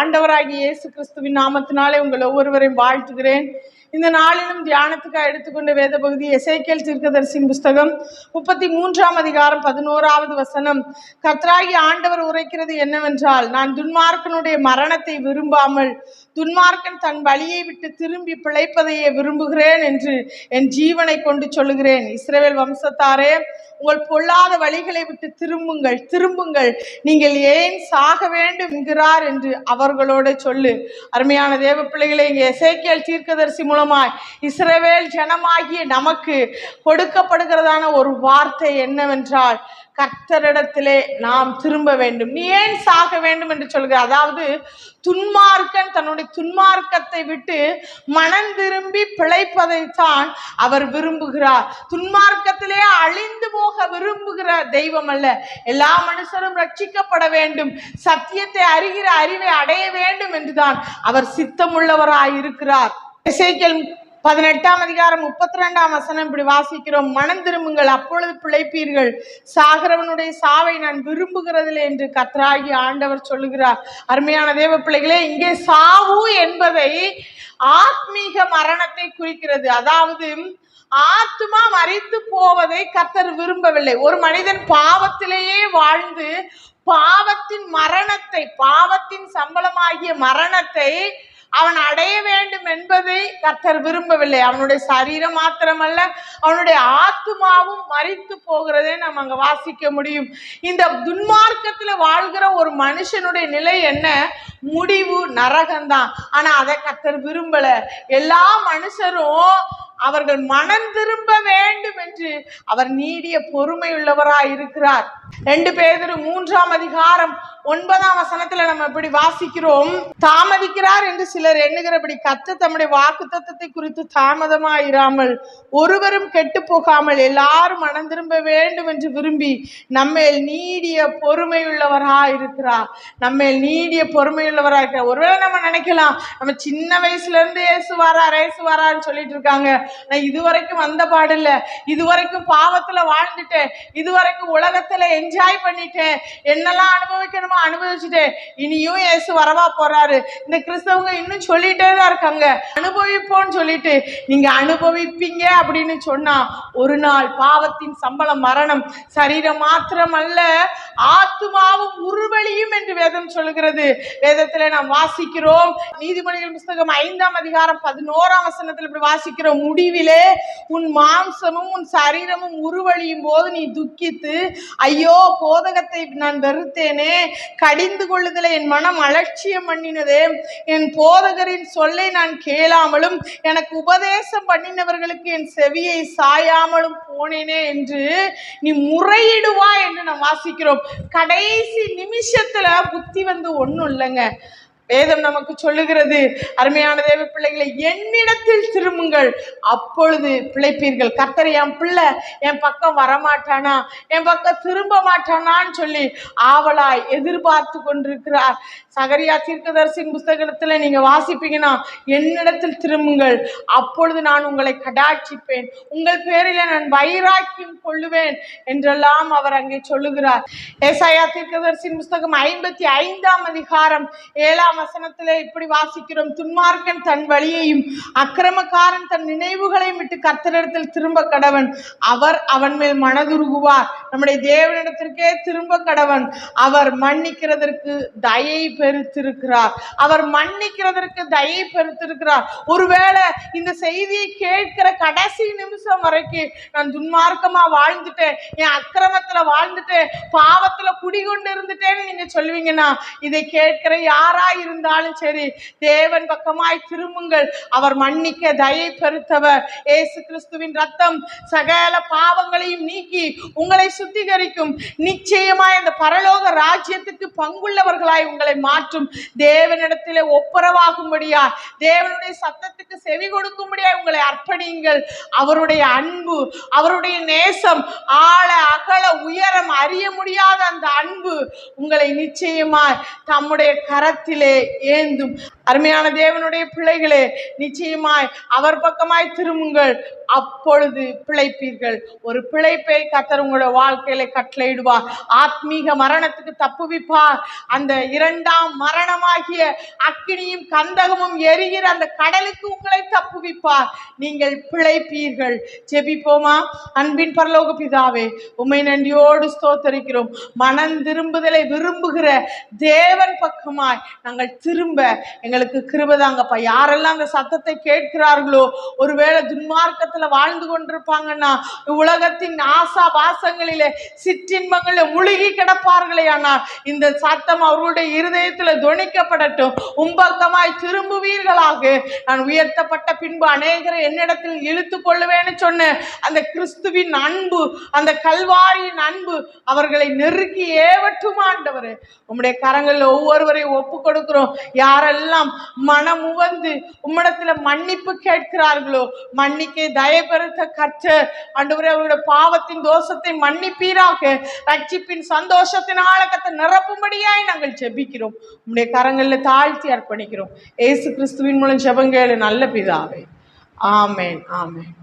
ஆண்டவராகி இயேசு கிறிஸ்துவின் நாமத்தினாலே உங்கள் ஒவ்வொருவரையும் வாழ்த்துகிறேன். இந்த நாளிலும் தியானத்துக்காக எடுத்துக்கொண்ட வேத பகுதி எசைக்கேல் தீர்க்கதரிசின் புஸ்தகம் முப்பத்தி மூன்றாம் அதிகாரம் பதினோராவது வசனம். கத்ராகி ஆண்டவர் உரைக்கிறது என்னவென்றால் நான் துன்மார்க்கனுடைய மரணத்தை விரும்பாமல் துன்மார்க்கன் தன் வழியை விட்டு திரும்பி பிழைப்பதையே விரும்புகிறேன் என்று என் ஜீவனை கொண்டு சொல்லுகிறேன். இஸ்ரேல் வம்சத்தாரே உங்கள் பொல்லாத வழிகளை விட்டு திரும்புங்கள் திரும்புங்கள். நீங்கள் ஏன் சாக வேண்டும் என்கிறார் என்று அவர்களோட சொல்லு. அருமையான தேவ பிள்ளைகளை இங்கே எசேக்கியல் தீர்க்கதரிசி மூலமாய் இஸ்ரவேல் ஜனமாகிய நமக்கு கொடுக்கப்படுகிறதான ஒரு வார்த்தை என்னவென்றால் கர்த்தரிடத்திலே நாம் திரும்ப வேண்டும். நீ ஏன் சாக வேண்டும் என்று சொல்கிற அதாவது துன்மார்க்கன் தன்னுடைய துன்மார்க்கத்தை விட்டு மனம் திரும்பி பிழைப்பதைத்தான் அவர் விரும்புகிறார். துன்மார்க்கத்திலே அழிந்து போக விரும்புகிற தெய்வம் அல்ல. எல்லா மனுஷரும் ரட்சிக்கப்பட வேண்டும். சத்தியத்தை அறிகிற அறிவை அடைய வேண்டும் என்றுதான் அவர் சித்தமுள்ளவராய் இருக்கிறார் இசைக்கல் பதினெட்டாம் அதிகாரம் முப்பத்தி ரெண்டாம் வசனம் இப்படி வாசிக்கிறோம். மனம் திரும்புங்கள் அப்பொழுது பிழைப்பீர்கள். சாகிறவனுடைய சாவை நான் விரும்புகிறதில்லை என்று கத்ராகி ஆண்டவர் சொல்லுகிறார். அருமையான தேவ பிள்ளைகளே இங்கே சாவு என்பதை ஆத்மீக மரணத்தை குறிக்கிறது. அதாவது ஆத்மா மறித்து போவதை கத்தர் விரும்பவில்லை. ஒரு மனிதன் பாவத்திலேயே வாழ்ந்து பாவத்தின் மரணத்தை பாவத்தின் சம்பளமாகிய மரணத்தை அவன் அடைய வேண்டும் என்பதை கர்த்தர் விரும்பவில்லை. அவனுடைய சரீரம் மாத்திரமல்ல அவனுடைய ஆத்மாவும் மறித்து போகிறதை நம்ம அங்க வாசிக்க முடியும். இந்த துன்மார்க்கத்துல வாழ்கிற ஒரு மனுஷனுடைய நிலை என்ன? முடிவு நரகம்தான். ஆனா அதை கர்த்தர் விரும்பல. எல்லா மனுஷரும் அவர்கள் மனம் திரும்ப வேண்டும் என்று அவர் நீடிய பொறுமை உள்ளவராய் இருக்கிறார். ரெண்டு பேர் மூன்றாம் அதிகாரம் ஒன்பதாம் வசனத்துல நம்ம இப்படி வாசிக்கிறோம். தாமதிக்கிறார் என்று சிலர் எண்ணுகிறபடி கத்து தம்முடைய வாக்கு தத்தத்தை குறித்து தாமதமாயிராமல் ஒருவரும் கெட்டு போகாமல் எல்லாரும் மனம் திரும்ப வேண்டும் என்று விரும்பி நம்மேல் நீடிய பொறுமை உள்ளவராய் இருக்கிறார். நம்மேல் நீடிய பொறுமை இருக்கிறார். ஒருவேளை நம்ம நினைக்கலாம் நம்ம சின்ன வயசுல இருந்து ஏசுவாரா வாரார் சொல்லிட்டு இருக்காங்க. நான் இதுவரைக்கும் வந்த பாடில்ல. இதுவரைக்கும் பாவத்துல வாழ்ந்துட்டேன். இதுவரைக்கும் உலகத்துல என்ஜாய் பண்ணிட்டேன். என்னெல்லாம் அனுபவிக்கணுமோ அனுபவிச்சுட்டேன். இனியும் இயேசு வரவா போறாரு. இந்த கிறிஸ்தவங்க இன்னும் சொல்லிட்டே தான் இருக்காங்க. அனுபவிப்போம்னு சொல்லிட்டு நீங்க அனுபவிப்பீங்க அப்படின்னு சொன்னா ஒரு நாள் பாவத்தின் சம்பளம் மரணம். சரீரம் மாத்திரம் அல்ல ஆத்துமாவும் உருவழியும் என்று வேதம் சொல்லுகிறது. வேதத்துல நாம் வாசிக்கிறோம். நீதிமொழிகள் புஸ்தகம் ஐந்தாம் அதிகாரம் பதினோராம் வசனத்தில் இப்படி வாசிக்கிறோம். முடிவிலே உன் மாம்சமும் உன் சரீரமும் உருவழியும் போது நீ துக்கித்து ஐயோ போதகத்தை நான் வெறுத்தேனே கடிந்து கொள்ளுதல என் மனம் அலட்சியம் பண்ணினதே என் போதகரின் சொல்லை நான் கேளாமலும் எனக்கு உபதேசம் பண்ணினவர்களுக்கு என் செவியை சாயாமலும் போனேனே என்று நீ முறையிடுவா என்று நாம் வாசிக்கிறோம். கடைசி நிமிஷத்துல புத்தி வந்து ஒண்ணும் இல்லைங்க. வேதம் நமக்கு சொல்லுகிறது அருமையான தேவ பிள்ளைகளை என்னிடத்தில் திரும்புங்கள். அப்பொழுது பிழைப்பீர்கள். கர்த்தர் என் பிள்ளை என் பக்கம் வரமாட்டானா? என் பக்கம் திரும்ப மாட்டானான்னு சொல்லி ஆவலாய் எதிர்பார்த்து கொண்டிருக்கிறார். சகரியா தீர்க்கதரிசின் புஸ்தகத்தில் நீங்கள் வாசிப்பீங்கன்னா என்னிடத்தில் திரும்புங்கள். அப்பொழுது நான் உங்களை கடாட்சிப்பேன். உங்கள் பேரில் நான் வைராக்கியம் கொள்ளுவேன் என்றெல்லாம் அவர் அங்கே சொல்லுகிறார். ஏசாயா தீர்க்கதரிசின் புஸ்தகம் ஐம்பத்தி ஐந்தாம் அதிகாரம் ஏழாம் வசனத்துல இப்படி வாசிக்கிறோம். துன்மார்க்கன் தன் வழியையும் அக்கிரமக்காரன் தன் நினைவுகளையும் விட்டு கர்த்தரிடத்தில் திரும்ப கடவன். அவர் அவன் மேல் மனதுருகுவார். நம்முடைய தேவனிடத்திற்கே திரும்ப கடவன். அவர் மன்னிக்கிறதற்கு தயை பெருத்திருக்கிறார். அவர் மன்னிக்கிறதற்கு தயை பெருத்திருக்கிறார். ஒருவேளை இந்த செய்தியை கேட்கிற கடைசி நிமிஷம் வரைக்கும் நான் துன்மார்க்கமா வாழ்ந்துட்டேன் என் அக்கிரமத்துல வாழ்ந்துட்டேன் பாவத்துல குடிகொண்டு இருந்துட்டேன்னு நீங்க சொல்லுவீங்கன்னா இதை கேட்கிற யாரா இருந்தாலும் சரி தேவன் பக்கமாய் திரும்புங்கள். அவர் மன்னிக்க தயை பெருத்தவர் ஏசு கிறிஸ்துவின் ரத்தம் சகல பாவங்களையும் நீக்கி உங்களை சுத்திகரிக்கும். நிச்சயமாய் அந்த பரலோக ராஜ்யத்துக்கு பங்குள்ளவர்களாய் உங்களை மாற்றும். தேவனிடத்திலே ஒப்புரவாகும்படியா தேவனுடைய சத்தத்துக்கு செவி கொடுக்கும்படியா உங்களை அர்ப்பணியுங்கள். அவருடைய அன்பு அவருடைய நேசம் ஆழ அகல உயரம் அறிய முடியாத அந்த அன்பு உங்களை நிச்சயமாய் தம்முடைய கரத்திலே ஏந்தும். அருமையான தேவனுடைய பிள்ளைகளே நிச்சயமாய் அவர் பக்கமாய் திரும்புங்கள். அப்பொழுது பிழைப்பீர்கள். ஒரு பிழைப்பை கத்தர் உங்களோட வாழ்க்கையில கட்டளையிடுவார். ஆத்மீக மரணத்துக்கு தப்புவிப்பார் அந்த இரண்டாம் மரணமாகிய அக்கினியும் கந்தகமும் எரிகிற அந்த கடலுக்கு உங்களை தப்புவிப்பார் நீங்கள் பிழைப்பீர்கள். செபிப்போமா அன்பின் பரலோக பிதாவே உண்மை நன்றியோடு ஸ்தோத்தரிக்கிறோம். மனம் திரும்புதலை விரும்புகிற தேவன் பக்கமாய் நாங்கள் திரும்ப எங்களுக்கு கிருபதாங்கப்பா யாரெல்லாம் அந்த சத்தத்தை கேட்கிறார்களோ ஒருவேளை துன்மார்க்கத்துல வாழ்ந்து கொண்டிருப்பாங்கன்னா உலகத்தின் ஆசா வாசங்களிலே சிற்றின்பங்களில் முழுகி கிடப்பார்களே ஆனால் இந்த சத்தம் அவர்களுடைய இருதயத்துல துணிக்கப்படட்டும் உம்பக்கமாய் திரும்புவீர்களாக. நான் உயர்த்தப்பட்ட பின்பு அநேகரை என்னிடத்தில் இழுத்து கொள்ளுவேன்னு சொன்ன அந்த கிறிஸ்துவின் அன்பு அந்த கல்வாரியின் அன்பு அவர்களை நெருக்கி ஏவட்டும் ஆண்டவரே உம்முடைய கரங்களில் ஒவ்வொருவரையும் ஒப்பு கொடுக்கிறோம். யாரெல்லாம் மனமுவந்து உம்மிடத்துல மன்னிப்பு கேட்கிறார்களோ மன்னிக்க தயபெருத்த கர்த்தர். ஆண்டவரே அவருடைய பாவத்தின் தோஷத்தை மன்னிப்பீராக. ரட்சிப்பின் சந்தோஷத்தின் ஆழக்கத்தை நிரப்பும்படியாய் நாங்கள் ஜெபிக்கிறோம். உம்முடைய கரங்களில் தாழ்த்தி அர்ப்பணிக்கிறோம். ஏசு கிறிஸ்துவின் மூலம் ஜெபங்கேளு நல்ல பிதாவே. ஆமேன் ஆமேன்.